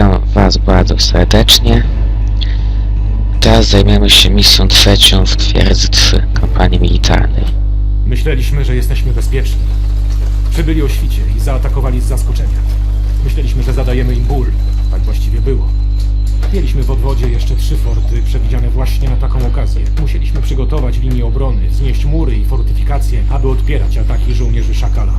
Witam Was bardzo serdecznie. Teraz zajmiemy się misją trzecią w Twierdzy 3, kampanii militarnej. Myśleliśmy, że jesteśmy bezpieczni. Przybyli o świcie i zaatakowali z zaskoczenia. Myśleliśmy, że zadajemy im ból. Tak właściwie było. Mieliśmy w odwodzie jeszcze trzy forty przewidziane właśnie na taką okazję. Musieliśmy przygotować linię obrony, znieść mury i fortyfikacje, aby odpierać ataki żołnierzy Szakala.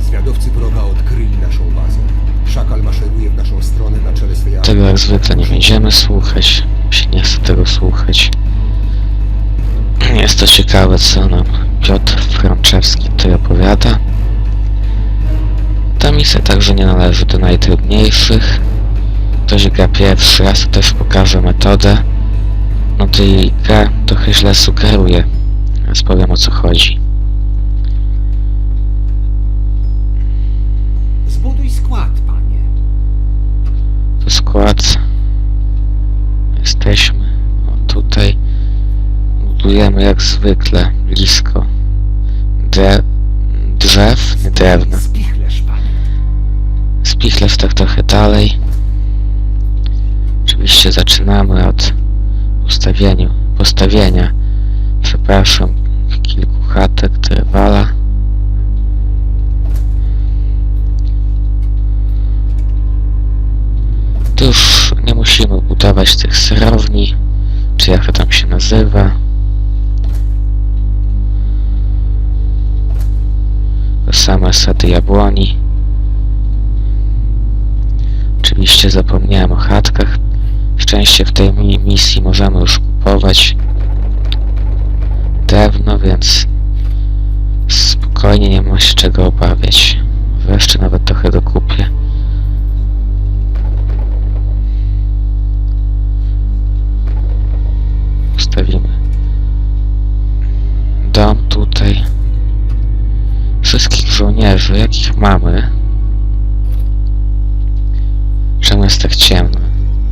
Zwiadowcy wroga odkryli naszą bazę. Szakal maszeruje w naszą stronę na czele armii. Tego jak zwykle nie będziemy słuchać. Się nie chce tego słuchać. Jest to ciekawe, co nam Piotr Franczewski tutaj opowiada. Ta misja także nie należy do najtrudniejszych. Ktoś gra pierwszy raz, to też pokaże metodę. No to i gra trochę źle sugeruje. Więc powiem o co chodzi. Skład. Jesteśmy. O, tutaj. Budujemy jak zwykle blisko dre drzew, nie drewna. Spichlerz, tak trochę dalej. Oczywiście zaczynamy od ustawieniu, postawienia, przepraszam, kilku chatek trwala. Budować tych sterowni, czy jak to tam się nazywa. To same sady jabłoni. Oczywiście zapomniałem o chatkach. Szczęście w tej mi misji możemy już kupować drewno, więc spokojnie nie ma się czego obawiać. Wreszcie nawet trochę dokupię. Żołnierzy, jakich mamy, Czemu jest tak ciemno?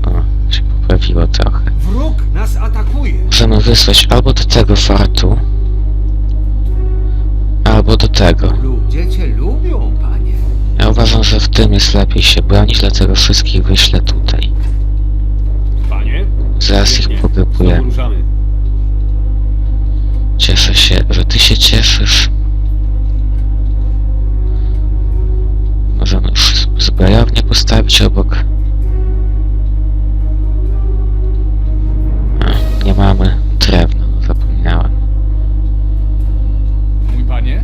O, się poprawiło trochę. Wróg nas atakuje. Możemy wysłać albo do tego fortu, albo do tego. Ludzie cię lubią, panie. Ja uważam, że w tym jest lepiej się bronić, dlatego wszystkich wyślę tutaj. Panie? Zaraz ich pogrupujemy. Cieszę się, że ty się cieszysz. Już zbrojownię postawić obok. A, nie mamy drewna, zapomniałem. Mój panie?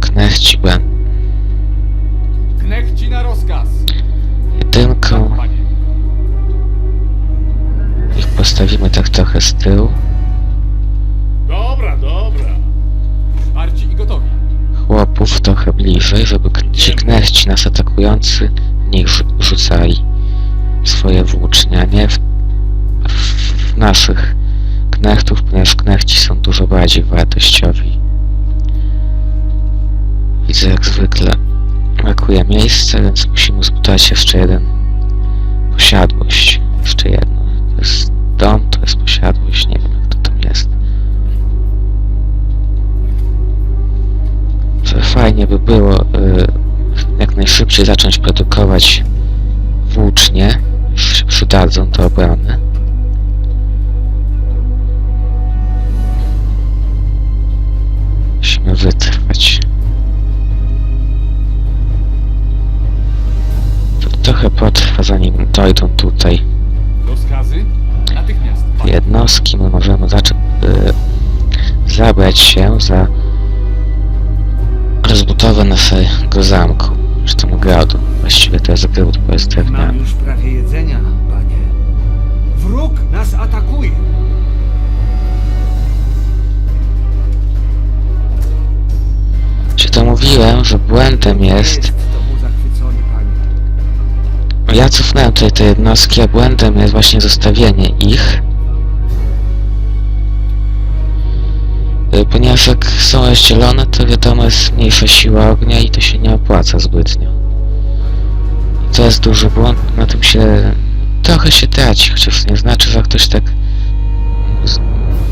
Knechci będą Knechci na rozkaz. jedynką. Ich postawimy tak trochę z tyłu. Trochę bliżej, żeby k- ci knechci nas atakujący niech rzu- rzucali swoje włócznie, nie w, w, w naszych knechtów, ponieważ knechci są dużo bardziej wartościowi. Widzę jak zwykle brakuje miejsca, więc musimy zbudować jeszcze jeden posiadłość. Jeszcze jedno. To jest dom, to jest posiadłość, nie było y, jak najszybciej zacząć produkować włócznie, przydadzą do obrony. Musimy wytrwać. To trochę potrwa zanim dojdą tutaj jednostki, my możemy zacząć y, zabrać się za rozbudowę naszego zamku, czy tam ogrodu. Właściwie to jest ogród, bo jest Mam drewniany. już prawie jedzenia, panie. Wróg nas atakuje. Czy to mówiłem, że błędem jest... Ja cofnąłem tutaj te jednostki, a błędem jest właśnie zostawienie ich. Ponieważ jak są rozdzielone, to wiadomo jest mniejsza siła ognia i to się nie opłaca zbytnio. I to jest duży błąd, na tym się trochę się traci, chociaż nie znaczy, że ktoś tak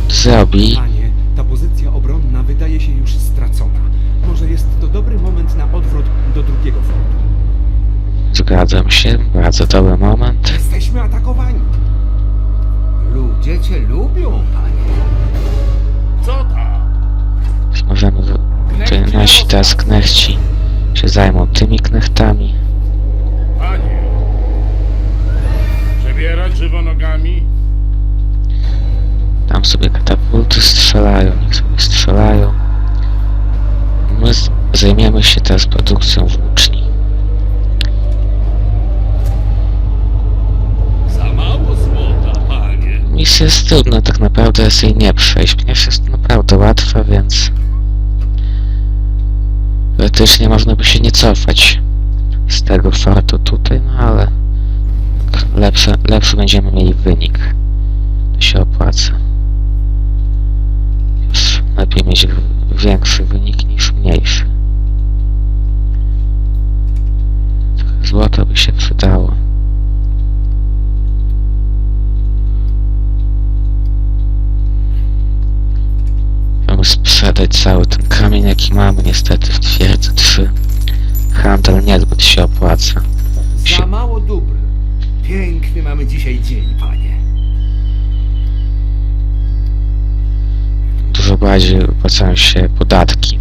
zrobi. Panie, ta pozycja obronna wydaje się już stracona. Może jest to dobry moment na odwrót do drugiego frontu. Zgadzam się, bardzo dobry moment. Jesteśmy atakowani. Ludzie cię lubią, panie. Nasi teraz knechci się zajmą tymi knechtami. Panie. Przebierać żywo nogami? Tam sobie katapulty strzelają, niech sobie strzelają. My zajmiemy się teraz produkcją włóczni. Za mało złota, panie. Misja jest trudna, tak naprawdę jest jej nie przejść, ponieważ jest naprawdę łatwa, więc... Teoretycznie można by się nie cofać z tego fortu tutaj, no ale... Lepsze, lepszy będziemy mieli wynik. To się opłaca. Już lepiej mieć większy wynik niż mniejszy. Trochę złota by się przydało. Mamy sprzedać cały ten kamień jaki mamy niestety w twierdzy 3. Handel niezbyt się opłaca. Za mało dóbr. Piękny mamy dzisiaj dzień, panie. Dużo bardziej opłacają się podatki.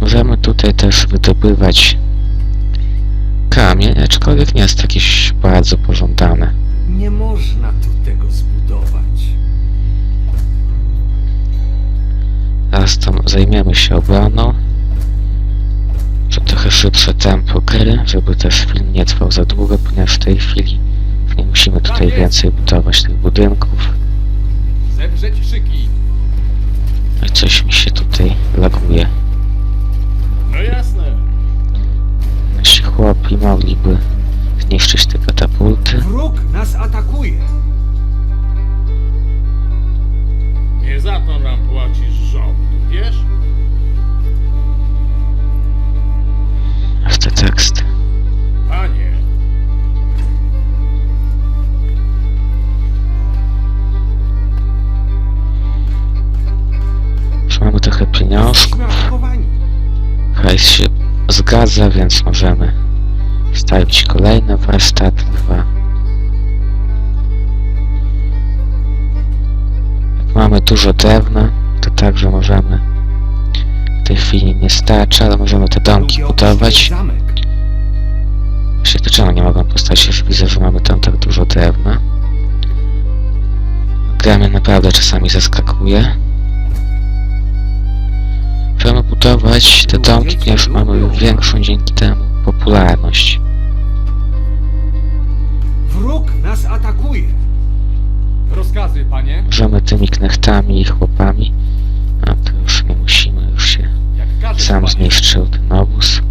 Możemy tutaj też wydobywać kamień, aczkolwiek nie jest jakieś bardzo pożądane. Nie można tu tego zbudować. Teraz tam zajmiemy się obroną. Trochę szybsze tempo gry, żeby też film nie trwał za długo, ponieważ w tej chwili nie musimy tutaj więcej budować tych budynków. Zebrzeć szyki. No coś mi się tutaj laguje. No jasne. Nasi chłopi mogliby zniszczyć te katapulty. Wróg nas atakuje. Nie za to nam płacisz rząd, wiesz? Aż te teksty. Panie. Mamy trochę pieniążków. Hajs się zgadza, więc możemy stawić kolejne warsztaty dwa. Jak mamy dużo drewna, to także możemy w tej chwili nie starcza, ale możemy te domki budować. To czemu nie mogą postać że widzę, że mamy tam tak dużo drewna. Gra mnie naprawdę czasami zaskakuje. Możemy budować te domki, ponieważ mamy większą dzięki temu popularność. Wróg nas atakuje. Rozkazy, panie. Możemy tymi knechtami i chłopami, a to już nie musimy, już się sam zniszczył ten obóz.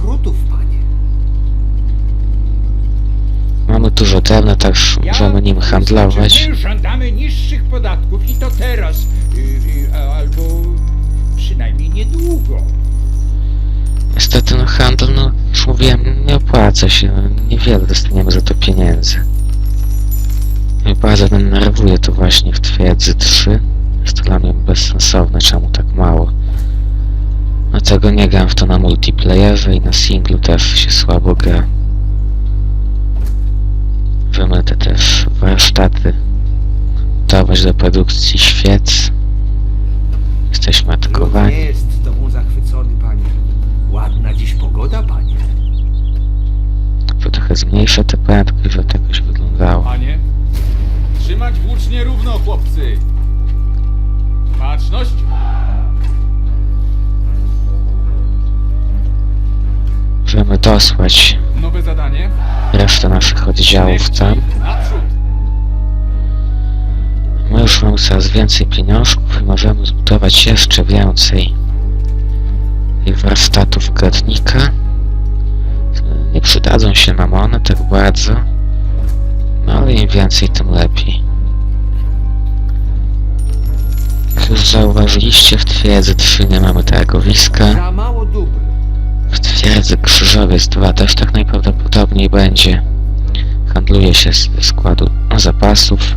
Rekrutów, panie. Mamy dużo drewna, także możemy nim handlować. My żądamy niższych podatków i to teraz, y, y, a- albo przynajmniej niedługo. Niestety no handel, no już mówiłem, nie opłaca się, no, niewiele dostaniemy za to pieniędzy. Mnie bardzo denerwuje to właśnie w twierdzy 3. Jest to dla mnie bezsensowne, czemu tak mało. Dlatego nie gram w to na multiplayerze i na singlu też się słabo gra. Możemy te też warsztaty dawać do produkcji świec. Jesteśmy atakowani. nie jest tobą zachwycony, panie. Ładna dziś pogoda, panie. To trochę zmniejszę tę prędkość, żeby to jakoś wyglądało. Panie. Trzymać włócznie równo, chłopcy. Baczność. Możemy dosłać Nowe zadanie. resztę naszych oddziałów tam. Naprzód. My już mamy coraz więcej pieniążków i możemy zbudować jeszcze więcej tych warsztatów gradnika. Nie przydadzą się nam one tak bardzo, no ale im więcej, tym lepiej. Jak już zauważyliście, w twierdzy 3 nie mamy targowiska. Za mało. Twierdzy Krzyżowiec 2 też tak najprawdopodobniej będzie. Handluje się z składu zapasów.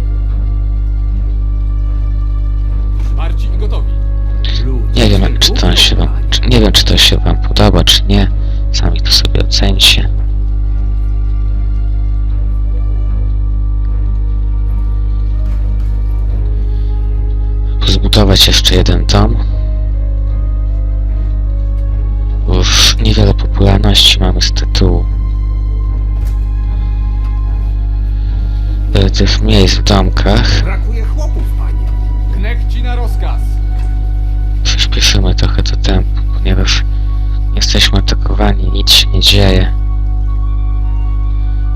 Nie wiem, czy to się wam, czy, nie wiem, czy to się wam podoba, czy nie. Sami to sobie ocencie. Zbudować jeszcze jeden dom. Niewiele popularności mamy z tytułu tych miejsc w domkach. Brakuje chłopów, panie. Knechci na rozkaz. Przyspieszymy trochę to tempo, ponieważ jesteśmy atakowani, nic się nie dzieje.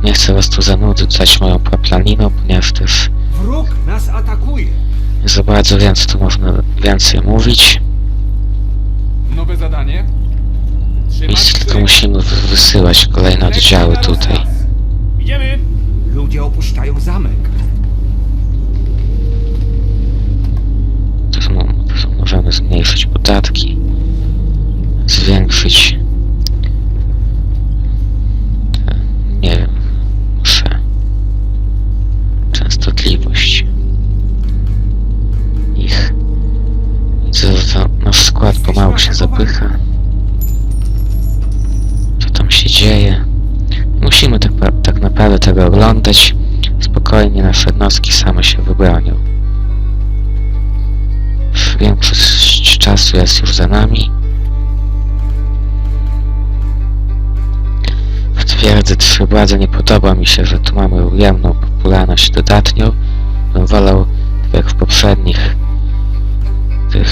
Nie chcę was tu zanudzać moją paplaniną, ponieważ też Wróg nas atakuje. nie za bardzo więc tu można więcej mówić. Nowe zadanie. Nic tylko musimy wy- wysyłać kolejne oddziały tutaj. Idziemy! Ludzie opuszczają zamek. Tu, mo- tu możemy zmniejszyć podatki, zwiększyć naprawdę tego oglądać. Spokojnie nasze jednostki same się wybronią. Większość czasu jest już za nami. W twierdzy trzy bardzo nie podoba mi się, że tu mamy ujemną popularność dodatnią. Bym wolał, jak w poprzednich tych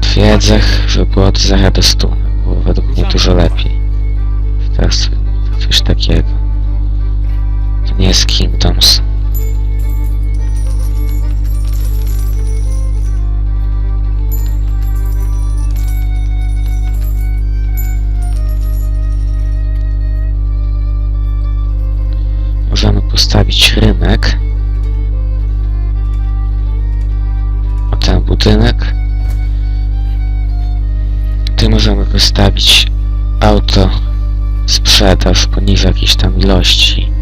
twierdzach, żeby było od 0 do 100. Było według mnie dużo lepiej. Teraz coś takiego. Nie jest Kingdoms. Możemy postawić rynek. O ten budynek. Tu możemy wystawić auto sprzedaż poniżej jakiejś tam ilości.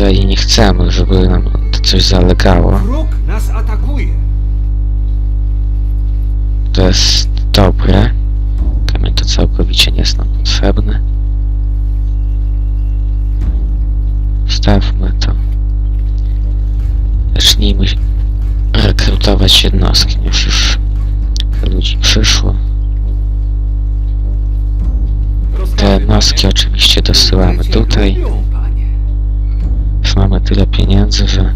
Jeżeli nie chcemy, żeby nam to coś zalegało, Wróg nas atakuje. to jest dobre. Kamień to całkowicie nie jest nam potrzebny. Wstawmy to. Zacznijmy rekrutować jednostki, już już ludzi przyszło. Te jednostki oczywiście dosyłamy tutaj. Już mamy tyle pieniędzy, że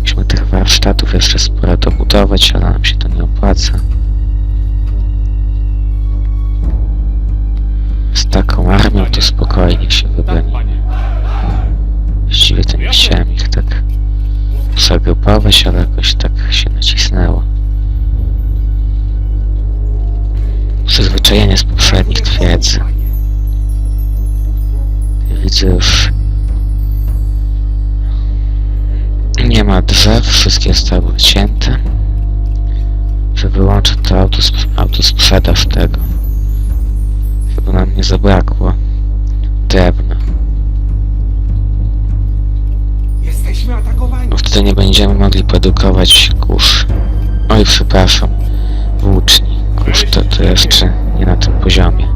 musimy tych warsztatów jeszcze sporo dobudować, ale nam się to nie opłaca. Z taką armią to spokojnie się panie. Właściwie to nie chciałem ich tak zagrupować, ale jakoś tak się nacisnęło. Przyzwyczajenie z poprzednich twierdzy. Widzę już drzew, wszystkie zostały wycięte. Że wyłączę to autosp- autosprzedaż tego. Żeby nam nie zabrakło drewna. Jesteśmy atakowani. Bo wtedy nie będziemy mogli produkować kurz. Oj, przepraszam. Włóczni. Kurz to, to jeszcze nie na tym poziomie.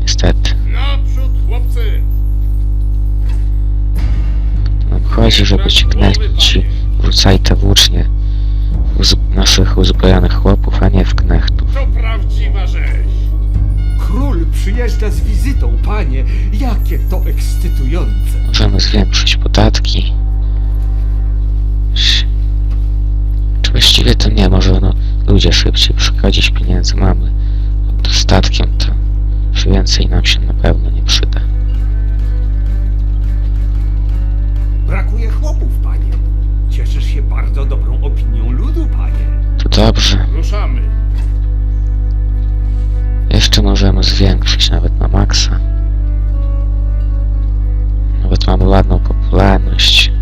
Niestety. Naprzód, chłopcy! Chodzi, żeby ci knechci wrzucali te włócznie naszych uzbrojonych chłopów, a nie w knechtów. To prawdziwa rzeź! Król przyjeżdża z wizytą, panie. Jakie to ekscytujące. Możemy zwiększyć podatki. Czy właściwie to nie, może no ludzie szybciej przychodzić, pieniędzy mamy. Dostatkiem to już więcej nam się na pewno nie przyda. Brakuje chłopów, panie. Cieszysz się bardzo dobrą opinią ludu, panie. To dobrze. Ruszamy! Jeszcze możemy zwiększyć nawet na maksa. Nawet mamy ładną popularność.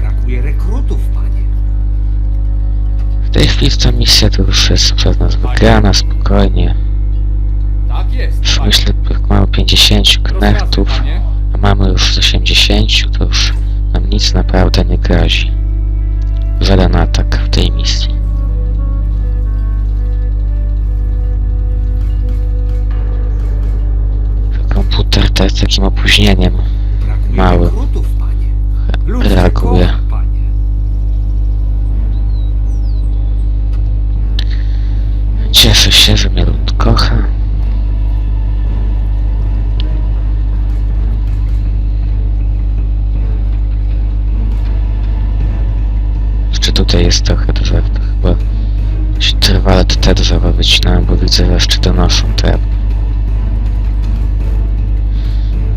Brakuje rekrutów, panie. W tej chwili ta misja to już jest przez nas wygrana spokojnie. Tak jest, Już panie. myślę, jak mamy 50 Rozkazy, knechtów, a mamy już z 80, to już nam nic naprawdę nie grozi. żaden atak w tej misji. Komputer też z takim opóźnieniem Brakuje Mały. rekrutów, panie. Ludzkie reaguje. Cieszę się, że mnie lud kocha. Tutaj jest trochę drzew, to chyba trwale te drzewa wycinałem, bo widzę, że jeszcze donoszą drewno.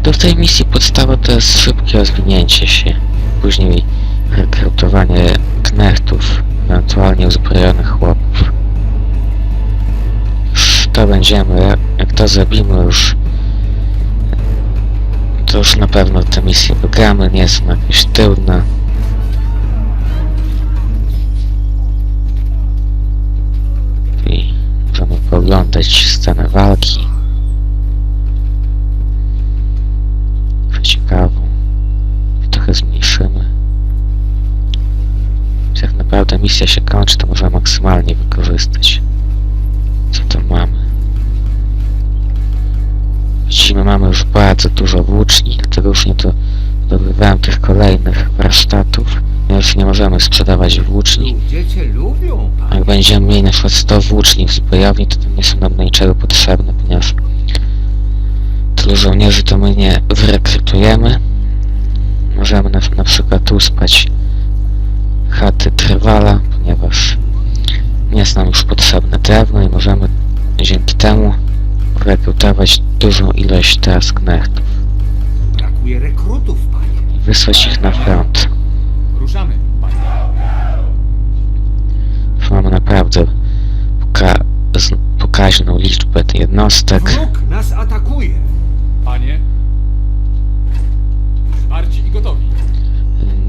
Do tej misji podstawa to jest szybkie rozwinięcie się, później rekrutowanie knechtów, ewentualnie uzbrojonych chłopów to będziemy, jak to zrobimy już, to już na pewno tę misję wygramy, nie jest ona jakaś scenę walki. Ciekawą. Trochę zmniejszymy. Jak naprawdę misja się kończy, to możemy maksymalnie wykorzystać co to mamy? Widzimy, mamy już bardzo dużo włóczni, dlatego już nie to zdobywałem tych kolejnych warsztatów. My już nie możemy sprzedawać włóczni. Ludzie lubią. Jak będziemy mieli na przykład 100 włóczni w zbrojowni, to to nie są nam niczego potrzebne, ponieważ tylu żołnierzy to my nie wyrekrutujemy. Możemy na, na przykład uspać chaty Trwala, ponieważ nie jest nam już potrzebne drewno i możemy dzięki temu rekrutować dużą ilość teraz knechtów Brakuje rekrutów, panie. i wysłać ich na front. Ruszamy, panie. Mamy naprawdę poka pokaźną liczbę jednostek. Wróg nas atakuje. Panie. Zwarci i gotowi.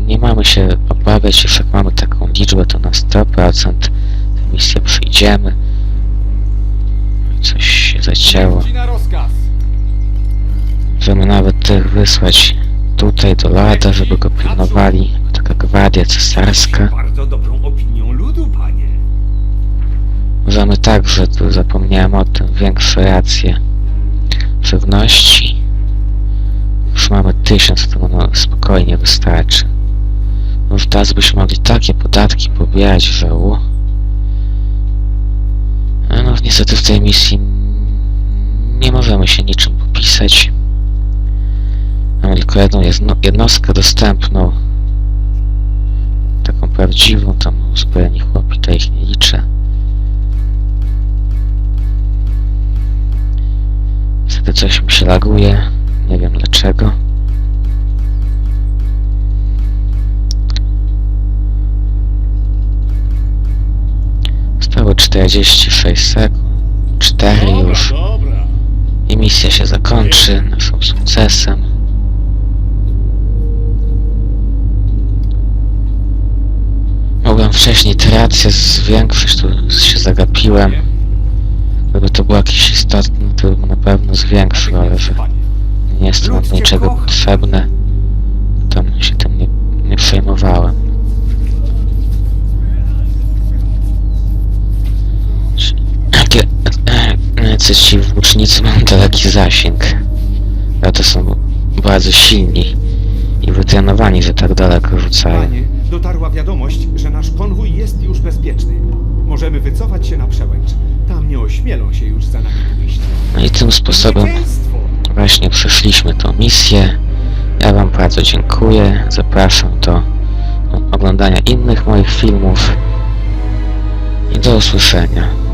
Nie mamy się obawiać, już jak mamy taką liczbę, to na 100% tę misję przyjdziemy. Coś się zacięło. Możemy nawet tych wysłać tutaj do Lada, żeby go pilnowali. Taka gwardia cesarska. Bardzo dobrą opinią ludu, panie. Możemy także, tu zapomniałem o tym, większe racje żywności. Już mamy tysiąc, to no, spokojnie wystarczy. Może teraz byśmy mogli takie podatki pobierać, że u. No niestety w tej misji nie możemy się niczym popisać. Mamy tylko jedną jedno, jednostkę dostępną. Prawdziwą, tam uzbrojeni chłopi, to ich nie liczę. Niestety coś mi się laguje. Nie wiem dlaczego. Zostało 46 sekund. 4 Dobra, już. I misja się zakończy naszym sukcesem. Mogłem wcześniej te racje zwiększyć, tu się zagapiłem. Gdyby to było jakieś istotne, to bym na pewno zwiększył, ale że nie jest to nam do Ludzkie niczego kocha. potrzebne, to się tym nie, nie przejmowałem. Jakie e, jacy ci włócznicy mają daleki zasięg, a to są bardzo silni i wytrenowani, że tak daleko rzucają. Dotarła wiadomość, że nasz konwój jest już bezpieczny. Możemy wycofać się na przełęcz. Tam nie ośmielą się już za nami pójść. No i tym sposobem właśnie przeszliśmy tą misję. Ja Wam bardzo dziękuję. Zapraszam do oglądania innych moich filmów. I do usłyszenia.